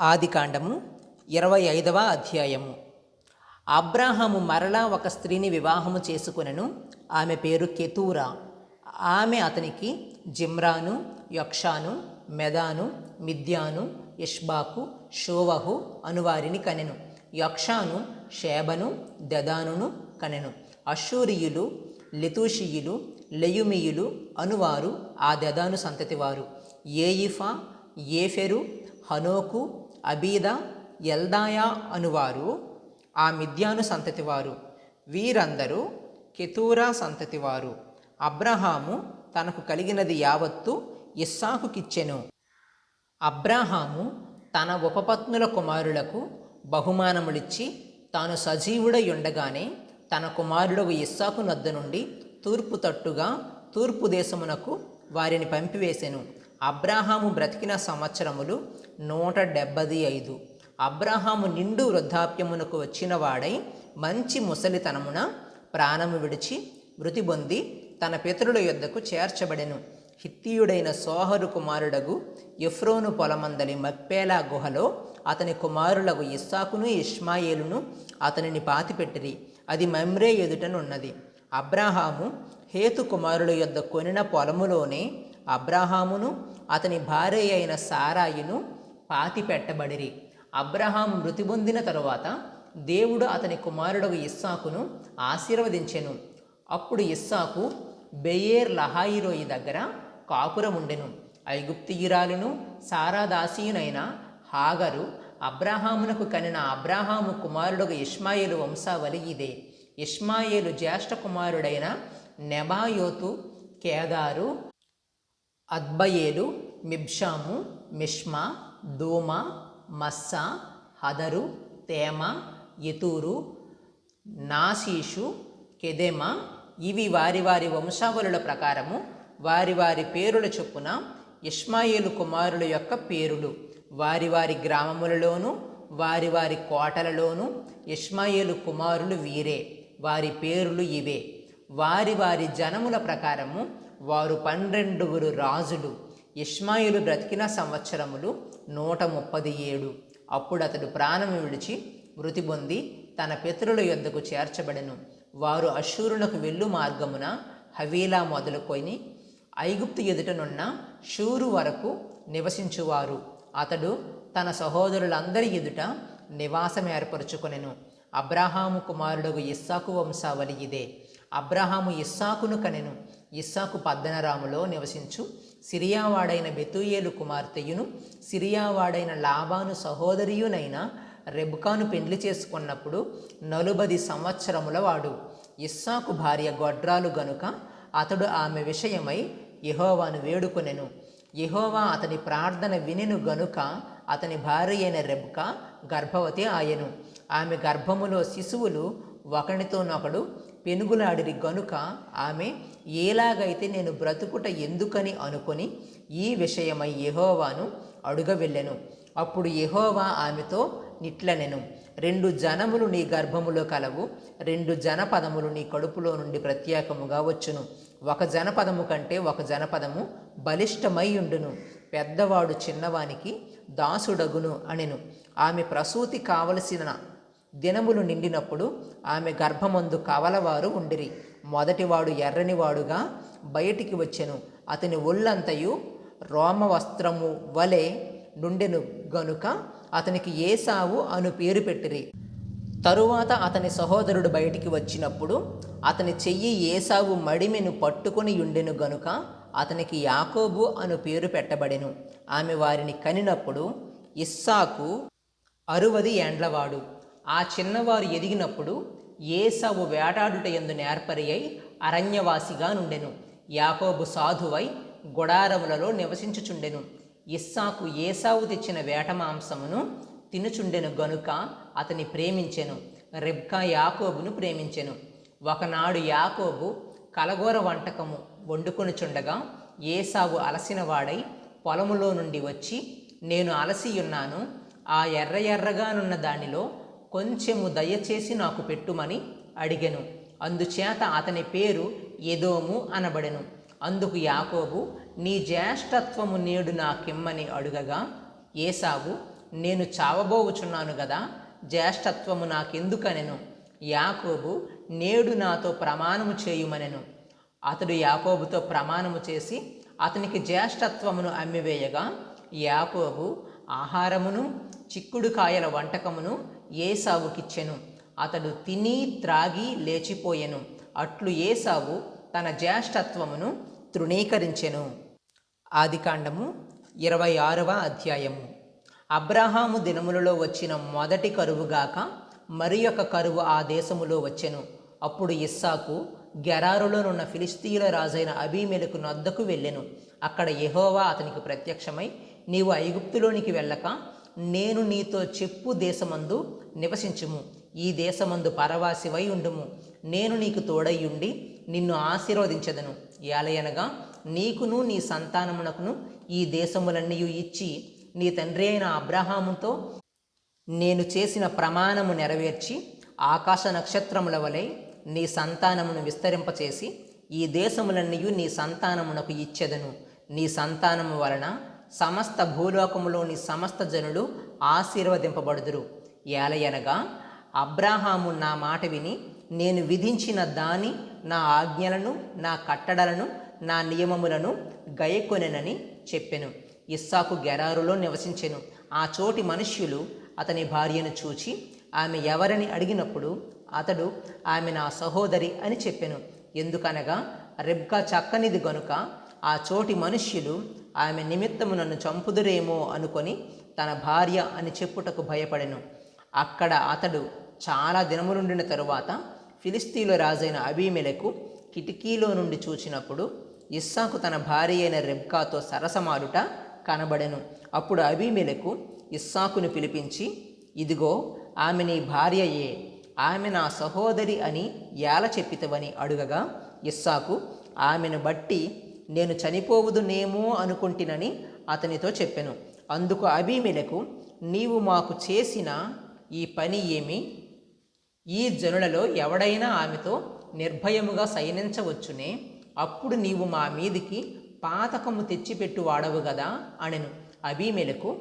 ఆదికాండము ఇరవై ఐదవ అధ్యాయము. అబ్రాహాము మరలా ఒక స్త్రీని వివాహము చేసుకునను. ఆమె పేరు కెతూరా. ఆమె అతనికి జిమ్రాను యక్షాను మెదాను మిద్యాను ఇష్బాకు షోవహు అనువారిని కనెను. యక్షాను షేబను దదానును కనెను. అషూరియులు లితూషియులు లెయుమియులు అనువారు ఆ దదాను సంతతివారు ఏయిఫా ఏఫెరు హనోకు అబీద ఎల్దాయా అనువారు ఆ మిద్యాను సంతతివారు. వీరందరూ కెతూరా సంతతివారు. అబ్రహాము తనకు కలిగినది యావత్తు ఇస్సాకుకిచ్చెను. అబ్రాహాము తన ఉపపత్నుల కుమారులకు బహుమానములిచ్చి తాను సజీవుడై ఉండగానే తన కుమారుడవు ఇస్సాకు నద్ద నుండి తూర్పు తట్టుగా తూర్పు దేశమునకు వారిని పంపివేసెను. అబ్రాహాము బ్రతికిన సంవత్సరములు నూట డెబ్బది ఐదు. అబ్రహాము నిండు వృద్ధాప్యమునకు వచ్చిన వాడై మంచి ముసలితనమున ప్రాణము విడిచి మృతి పొంది తన పితరుల యొద్దకు చేర్చబడెను. హిత్తీయుడైన సోహరు కుమారుడగు ఎఫ్రోను పొలమందలి మప్పేలా గుహలో అతని కుమారులకు ఇస్సాకును ఇష్మాయేలును అతనిని పాతిపెట్టిరి. అది మెమ్రే ఎదుటనున్నది. అబ్రాహాము హేతు కుమారుల యొద్ద కొనిన పొలములోనే అబ్రాహామును అతని భార్య అయిన సారాయిను పాతి పెట్టబడిరి. అబ్రహాం మృతి పొందిన తరువాత దేవుడు అతని కుమారుడు ఇస్సాకును ఆశీర్వదించెను. అప్పుడు ఇస్సాకు బెయేర్ లహాయిరోయి దగ్గర కాపురం ఉండెను ఐగుప్తియురాలును సారాదాసీయునైన హాగరు అబ్రాహామునకు కనిన అబ్రాహాము కుమారుడు ఇష్మాయేలు వంశావళి ఇదే. ఇష్మాయేలు జ్యేష్ఠ కుమారుడైన నెబాయోతు కేదారు అద్బయేలు మిబ్షాము మిష్మా దోమ మస్సా హదరు తేమ యతూరు నాశీషు కెదెమ ఇవి వారి వారి వంశావళుల ప్రకారము వారి వారి పేరుల చొప్పున ఇష్మాయేలు కుమారుల యొక్క పేరులు. వారి వారి గ్రామములలోనూ వారి వారి కోటలలోనూ ఇష్మాయేలు కుమారులు వీరే. వారి పేరులు ఇవే. వారి వారి జనముల ప్రకారము వారు పన్నెండుగురు రాజులు. ఇష్మాయిలు బ్రతికిన సంవత్సరములు నూట ముప్పది ఏడు. అప్పుడు అతడు ప్రాణము విడిచి మృతి పొంది తన పితరుల యొద్దకు చేర్చబడెను. వారు అశూరులకు వెళ్ళు మార్గమున హవీలా మొదలుకొని ఐగుప్తు ఎదుటనున్న షూరు వరకు నివసించువారు. అతడు తన సహోదరులందరి ఎదుట నివాసం ఏర్పరచుకొనెను. అబ్రహాము కుమారుడగు ఇస్సాకు వంశావళి ఇదే. అబ్రహాము ఇస్సాకును కనెను. ఇస్సాకు పద్దనరాములో నివసించు సిరియావాడైన బెతుయేలు కుమార్తెయును సిరియావాడైన లాబాను సహోదరియునైన రెబ్కాను పెండ్లి చేసుకున్నప్పుడు నలుబది సంవత్సరముల వాడు. ఇస్సాకు భార్య గొడ్రాలు గనుక అతడు ఆమె విషయమై యహోవాను వేడుకొనెను. యహోవా అతని ప్రార్థన వినెను గనుక అతని భార్య అయిన రెబ్కా గర్భవతి ఆయను ఆమె గర్భములో శిశువులు ఒకనితోనొకడు పెనుగులాడిరి గనుక ఆమె ఏలాగైతే నేను బ్రతుకుట ఎందుకని అనుకొని ఈ విషయమై యహోవాను అడుగ వెళ్ళెను అప్పుడు యహోవా ఆమెతో నిట్లనెను. రెండు జనములు నీ గర్భములో కలవు రెండు జనపదములు నీ కడుపులో నుండి ప్రత్యేకముగా వచ్చును. ఒక జనపదము కంటే ఒక జనపదము బలిష్టమై ఉండును. పెద్దవాడు చిన్నవానికి దాసుడగును అనెను. ఆమె ప్రసూతి కావలసిన దినములు నిండినప్పుడు ఆమె గర్భమందు కవలవారు ఉండిరి. మొదటివాడు ఎర్రనివాడుగా బయటికి వచ్చెను. అతని ఒళ్ళంతయు రోమ వస్త్రము వలె నుండెను గనుక అతనికి ఏసావు అను పేరు పెట్టిరి. తరువాత అతని సహోదరుడు బయటికి వచ్చినప్పుడు అతని చెయ్యి ఏసావు మడిమెను పట్టుకొని ఉండెను గనుక అతనికి యాకోబు అను పేరు పెట్టబడెను. ఆమె వారిని కనినప్పుడు ఇస్సాకు అరువది ఏండ్లవాడు. ఆ చిన్నవారు ఎదిగినప్పుడు ఏసవు వేటాడుట ఎందు నేర్పరి అయి అరణ్యవాసిగా నుండెను. యాకోబు సాధువై గుడారములలో నివసించుచుండెను. ఇస్సాకు ఏసావు తెచ్చిన వేట మాంసమును తినుచుండెను గనుక అతని ప్రేమించెను. రెబ్కా యాకోబును ప్రేమించెను. ఒకనాడు యాకోబు కలగోర వంటకము వండుకొనుచుండగా ఏసావు అలసినవాడై పొలములో నుండి వచ్చి నేను అలసియున్నాను. ఆ ఎర్ర ఎర్రగానున్న దానిలో కొంచెము దయచేసి నాకు పెట్టుమని అడిగెను. అందుచేత అతని పేరు ఎదోము అనబడెను. అందుకు యాకోబు నీ జ్యేష్ఠత్వము నేడు నాకిమ్మని అడుగగా ఏసావు నేను చావబోవుచున్నాను గదా జ్యేష్ఠత్వము నాకెందుకనెను? యాకోబు నేడు నాతో ప్రమాణము చేయుమనెను. అతడు యాకోబుతో ప్రమాణము చేసి అతనికి జ్యేష్ఠత్వమును అమ్మివేయగా యాకోబు ఆహారమును చిక్కుడుకాయల వంటకమును ఏసావుకిచ్చెను. అతడు తిని త్రాగి లేచిపోయెను. అట్లు ఏసావు తన జ్యేష్ఠత్వమును తృణీకరించెను. ఆదికాండము ఇరవై ఆరవ అధ్యాయము. అబ్రహాము దినములలో వచ్చిన మొదటి కరువుగాక మరి ఒక కరువు ఆ దేశములో వచ్చెను. అప్పుడు ఇస్సాకు గెరారులోనున్న ఫిలిస్తీయుల రాజైన అబీమెలకు నద్దకు వెళ్ళెను. అక్కడ యహోవా అతనికి ప్రత్యక్షమై నీవు ఐగుప్తులోనికి వెళ్ళక నేను నీతో చెప్పు దేశమందు నివసించుము. ఈ దేశమందు పరవాసివై ఉండుము. నేను నీకు తోడయ్యుండి నిన్ను ఆశీర్వదించదను. ఏలయనగా నీకును నీ సంతానమునకును ఈ దేశములన్నీ ఇచ్చి నీ తండ్రి అయిన అబ్రహాముతో నేను చేసిన ప్రమాణము నెరవేర్చి ఆకాశ నక్షత్రముల వలె నీ సంతానమును విస్తరింపచేసి ఈ దేశములన్నీ నీ సంతానమునకు ఇచ్చెదను. నీ సంతానము వలన సమస్త భూలోకములోని సమస్త జనులు ఆశీర్వదింపబడుదురు. ఏలయనగా అబ్రాహాము నా మాట విని నేను విధించిన దాని నా ఆజ్ఞలను నా కట్టడలను నా నియమములను గయకొనెనని చెప్పెను. ఇస్సాకు గెరారులో నివసించెను. ఆ చోటి మనుష్యులు అతని భార్యను చూచి ఆమె ఎవరని అడిగినప్పుడు అతడు ఆమె నా సహోదరి అని చెప్పెను. ఎందుకనగా రెబ్కా చక్కనిది గనుక ఆ చోటి మనుష్యులు ఆమె నిమిత్తము నన్ను చంపుదురేమో అనుకొని తన భార్య అని చెప్పుటకు భయపడెను. అక్కడ అతడు చాలా దినములుండిన తరువాత ఫిలిస్తీన్ల రాజైన అబీమెలకు కిటికీలో నుండి చూచినప్పుడు ఇస్సాకు తన భార్య అయిన రెబ్కాతో సరసమాడుట కనబడెను. అప్పుడు అబీమెలకు ఇస్సాకును పిలిపించి ఇదిగో ఆమె నీ భార్యయే ఆమె నా సహోదరి అని ఎలా చెప్పితవని అడుగగా ఇస్సాకు ఆమెను బట్టి నేను చనిపోవుదునేమో అనుకుంటునని అతనితో చెప్పెను. అందుకు అబీమెలకు నీవు మాకు చేసిన ఈ పని ఏమి? ఈ జనులలో ఎవడైనా ఆమెతో నిర్భయముగా శయనించవచ్చునే? అప్పుడు నీవు మా మీదికి పాతకము తెచ్చిపెట్టు వాడవు గదా? అనెను. అబీమెలకు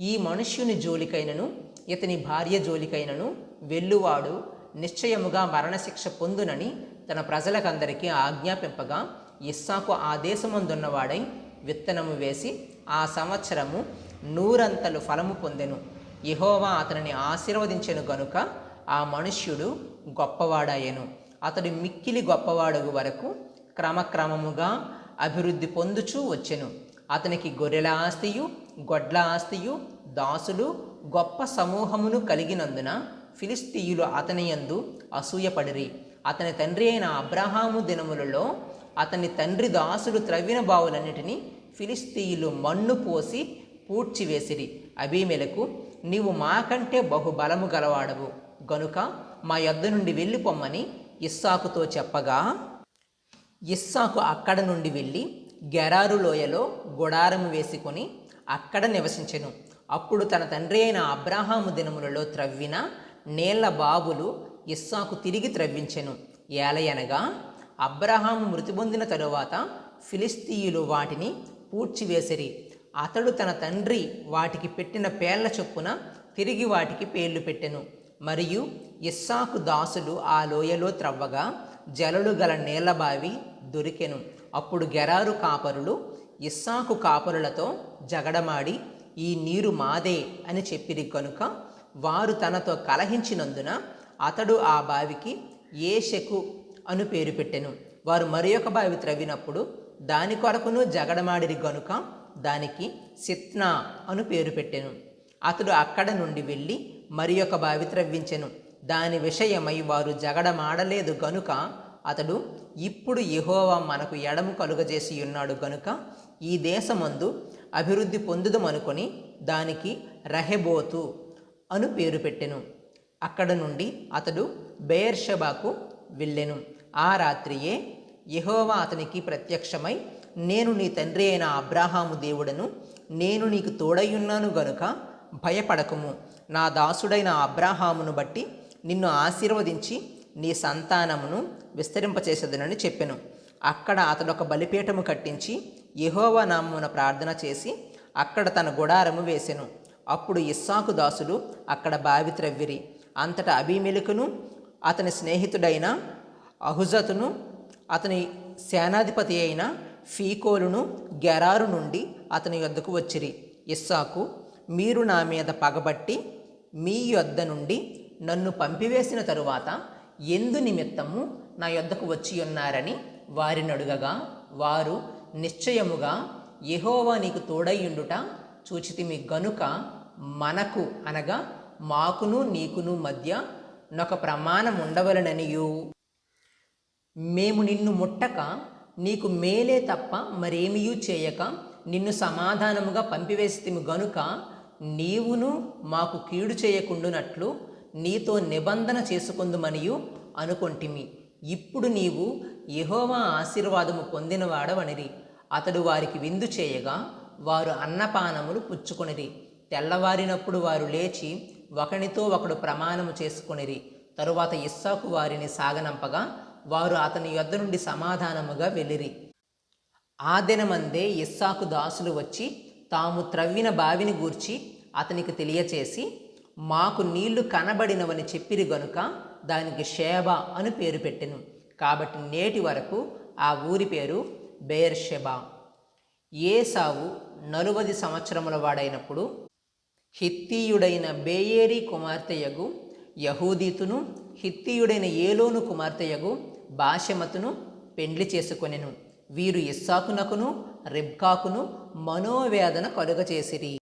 ఈ మనుష్యుని జోలికైనను ఇతని భార్య జోలికైనను వెల్లువాడు నిశ్చయముగా మరణశిక్ష పొందునని తన ప్రజలకందరికీ ఆజ్ఞాపింపగా ఇస్సాకు ఆ దేశమందున్నవాడై విత్తనము వేసి ఆ సంవత్సరము నూరంతలు ఫలము పొందెను. యహోవా అతనిని ఆశీర్వదించెను గనుక ఆ మనుష్యుడు గొప్పవాడాయెను అతడు మిక్కిలి గొప్పవాడగు వరకు క్రమక్రమముగా అభివృద్ధి పొందుచూ వచ్చెను. అతనికి గొర్రెల ఆస్తియు గొడ్ల ఆస్తియు దాసులు గొప్ప సమూహమును కలిగినందున ఫిలిస్తీయులు అతని యందు అసూయపడిరి. అతని తండ్రి అయిన అబ్రహాము దినములలో అతని తండ్రి దాసులు త్రవ్విన బావులన్నిటినీ ఫిలిస్తీయులు మన్ను పోసి పూడ్చివేసిరి. అబీమెలకు నీవు మాకంటే బహుబలము గలవాడవు. గనుక మా యొద్ద నుండి వెళ్ళిపోమ్మని ఇస్సాకుతో చెప్పగా ఇస్సాకు అక్కడ నుండి వెళ్ళి గెరారు లోయలో గుడారము వేసుకొని అక్కడ నివసించెను. అప్పుడు తన తండ్రి అయిన అబ్రాహాము దినములలో త్రవ్విన నేళ్ళ బావులు ఇస్సాకు తిరిగి త్రవ్వించెను. ఏలయనగా అబ్రహాము మృతి పొందిన తరువాత ఫిలిస్తీయులు వాటిని పూడ్చివేసిరి. అతడు తన తండ్రి వాటికి పెట్టిన పేర్ల చొప్పున తిరిగి వాటికి పేర్లు పెట్టెను. మరియు ఇస్సాకు దాసులు ఆ లోయలో త్రవ్వగా జలలు గల నీళ్ళబావి దొరికెను. అప్పుడు గెరారు కాపరులు ఇస్సాకు కాపరులతో జగడమాడి ఈ నీరు మాదే అని చెప్పిరి కనుక వారు తనతో కలహించినందున అతడు ఆ బావికి ఏషకు అను పేరు పెట్టెను. వారు మరి ఒక బావి త్రవ్వినప్పుడు దాని కొరకును జగడమాడిరి గనుక దానికి సిత్నా అను పేరు పెట్టెను. అతడు అక్కడ నుండి వెళ్ళి మరి ఒక బావి త్రవ్వించెను. దాని విషయమై వారు జగడమాడలేదు గనుక అతడు ఇప్పుడు యహోవా మనకు ఎడము కలుగజేసి ఉన్నాడు గనుక ఈ దేశమందు అభివృద్ధి పొందుదమనుకొని దానికి రహెబోతు అను పేరు పెట్టెను. అక్కడ నుండి అతడు బెయర్షబాకు వెళ్ళెను. ఆ రాత్రియే యహోవా అతనికి ప్రత్యక్షమై నేను నీ తండ్రి అయిన అబ్రాహాము దేవుడను నేను నీకు తోడయ్యున్నాను గనుక భయపడకము. నా దాసుడైన అబ్రాహామును బట్టి నిన్ను ఆశీర్వదించి నీ సంతానమును విస్తరింపచేసేదనని చెప్పెను. అక్కడ అతడు ఒక బలిపీఠము కట్టించి యెహోవా నామమున ప్రార్థన చేసి అక్కడ తన గుడారము వేసెను. అప్పుడు ఇస్సాకు దాసులు అక్కడ బావి త్రవ్విరి అంతటా అభిమెలుకును అతని స్నేహితుడైన అహుజతును అతని సేనాధిపతి అయిన ఫీకోలును గెరారు నుండి అతని యొద్దకు వచ్చిరి. ఇస్సాకు మీరు నా మీద పగబట్టి మీ యొద్ద నుండి నన్ను పంపివేసిన తరువాత ఎందు నిమిత్తము నా యొద్దకు వచ్చి ఉన్నారని వారిని అడుగగా వారు నిశ్చయముగా యహోవా నీకు తోడయ్యుండుట చూచితిమి గనుక మనకు అనగా మాకును నీకును మధ్య నొక ప్రమాణం ఉండవలననియు. మేము నిన్ను ముట్టక నీకు మేలే తప్ప మరేమియూ చేయక నిన్ను సమాధానముగా పంపివేసితిమి గనుక నీవును మాకు కీడు చేయకుండునట్లు నీతో నిబంధన చేసుకుందుమనియు అనుకొంటిమి. ఇప్పుడు నీవు యహోవా ఆశీర్వాదము పొందినవాడవనిరి. అతడు వారికి విందు చేయగా వారు అన్నపానములు పుచ్చుకొనిరి. తెల్లవారినప్పుడు వారు లేచి ఒకనితో ఒకడు ప్రమాణము చేసుకొనిరి. తరువాత ఇస్సాకు వారిని సాగనంపగా వారు అతని యొద్ద నుండి సమాధానముగా వెళ్ళిరి. ఆ దినమందే ఇస్సాకు దాసులు వచ్చి తాము త్రవ్విన బావిని గూర్చి అతనికి తెలియచేసి మాకు నీళ్ళు కనబడినవని చెప్పిరి గనుక దానికి షేబ అని పేరు పెట్టెను. కాబట్టి నేటి వరకు ఆ ఊరి పేరు బేర్షెబా ఏసావు నలువది సంవత్సరముల వాడైనప్పుడు హిత్తీయుడైన బేయేరి కుమార్తెయగు యహూదీతును హిత్తీయుడైన ఏలోను కుమార్తెయగు బాషమతును పెండ్లి చేసుకొనెను. వీరు ఇస్సాకునకును రిబ్కాకును మనోవేదన కలుగచేసిరి